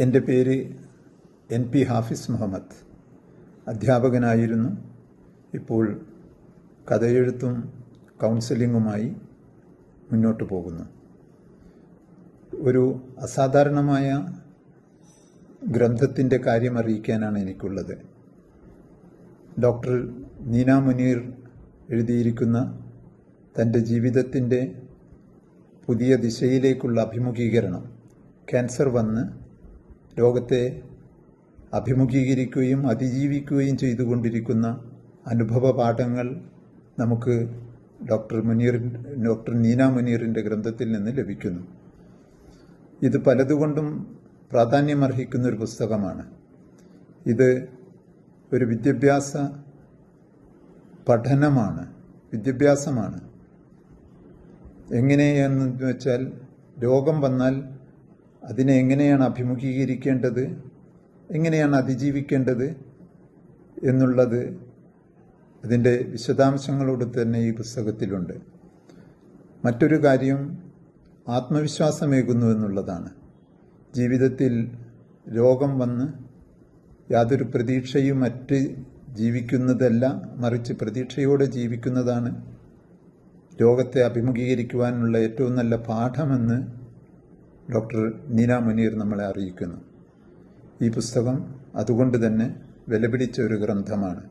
എന്റെ പേര് N P Hafiz Muhammad. അധ്യാപകനായിരുന്നു. ഇപ്പോൾ കഥയെഴുത്തും കൗൺസിലിങ്ങുമായി മുന്നോട്ട് പോകുന്നു. ഒരു അസാധാരണമായ ഗ്രന്ഥത്തിന്റെ കാര്യം അറിയിക്കാനാണ് എനിക്കുള്ളത്. ഡോക്ടർ നീന മുനീർ എഴുതിയിരിക്കുന്ന തന്റെ ജീവിതത്തിന്റെ പുതിയ ദിശയിലേക്കുള്ള അഭിമുഖീകരണം ക്യാൻസർ വന്ന് രോഗത്തെ അഭിമുഖീകരിക്കുകയും അതിജീവിക്കുകയും ചെയ്തുകൊണ്ടിരിക്കുന്ന അനുഭവ പാഠങ്ങൾ നമുക്ക് ഡോക്ടർ മുനീർ ഡോക്ടർ നീന മുനീറിന്റെ ഗ്രന്ഥത്തിൽ നിന്ന് ലഭിക്കുന്നു. ഇത് പലതുകൊണ്ടും പ്രാധാന്യമർഹിക്കുന്ന ഒരു പുസ്തകമാണ്. ഇത് ഒരു വിദ്യാഭ്യാസ പഠനമാണ് വിദ്യാഭ്യാസമാണ്. എങ്ങനെയെന്ന് വെച്ചാൽ രോഗം വന്നാൽ അതിനെ എങ്ങനെയാണ് അഭിമുഖീകരിക്കേണ്ടത്? എങ്ങനെയാണ് അതിജീവിക്കേണ്ടത് എന്നുള്ളത് അതിന്റെ വിശദാംശങ്ങളോട് തന്നെ ഈ പുസ്തകത്തിലുണ്ട്. മറ്റൊരു കാര്യം ആത്മവിശ്വാസമേകുന്നു എന്നുള്ളതാണ്. ജീവിതത്തിൽ രോഗം വന്ന് യാതൊരു പ്രതീക്ഷയും മറ്റ് ജീവിക്കുന്നതല്ല മറിച്ച് പ്രതീക്ഷയോടെ ജീവിക്കുന്നതാണ് രോഗത്തെ അഭിമുഖീകരിക്കുവാനുള്ള ഏറ്റവും നല്ല പാഠമെന്ന് ഡോക്ടർ നീന മുനീർ നമ്മളെ അറിയിക്കുന്നു. ഈ പുസ്തകം അതുകൊണ്ട് തന്നെ വിലപിടിച്ച ഒരു ഗ്രന്ഥമാണ്.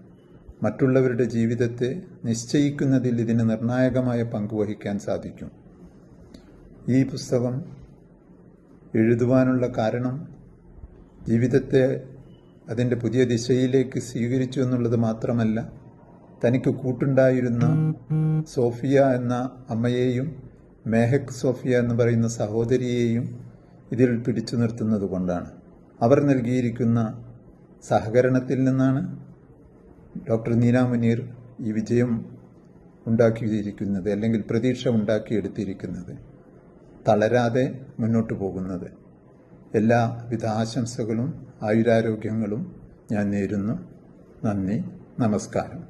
മറ്റുള്ളവരുടെ ജീവിതത്തെ നിശ്ചയിക്കുന്നതിൽ ഇതിന് നിർണായകമായ പങ്ക് വഹിക്കാൻ സാധിക്കും. ഈ പുസ്തകം എഴുതുവാനുള്ള കാരണം ജീവിതത്തെ അതിന്റെ പുതിയ ദിശയിലേക്ക് സ്വീകരിച്ചു എന്നുള്ളത് മാത്രമല്ല തനിക്ക് കൂട്ടുണ്ടായിരുന്ന സോഫിയ എന്ന അമ്മയെയും മേഹക് സോഫിയ എന്ന് പറയുന്ന സഹോദരിയെയും ഇതിൽ പിടിച്ചു നിർത്തുന്നത് കൊണ്ടാണ്. അവർ നൽകിയിരിക്കുന്ന സഹകരണത്തിൽ നിന്നാണ് ഡോക്ടർ നീന മുനീർ ഈ വിജയം ഉണ്ടാക്കിയിരിക്കുന്നത് അല്ലെങ്കിൽ പ്രതീക്ഷ ഉണ്ടാക്കിയെടുത്തിരിക്കുന്നത്. തളരാതെ മുന്നോട്ട് പോകുന്നത്. എല്ലാവിധ ആശംസകളും ആയുരാരോഗ്യങ്ങളും ഞാൻ നേരുന്നു. നന്ദി നമസ്കാരം.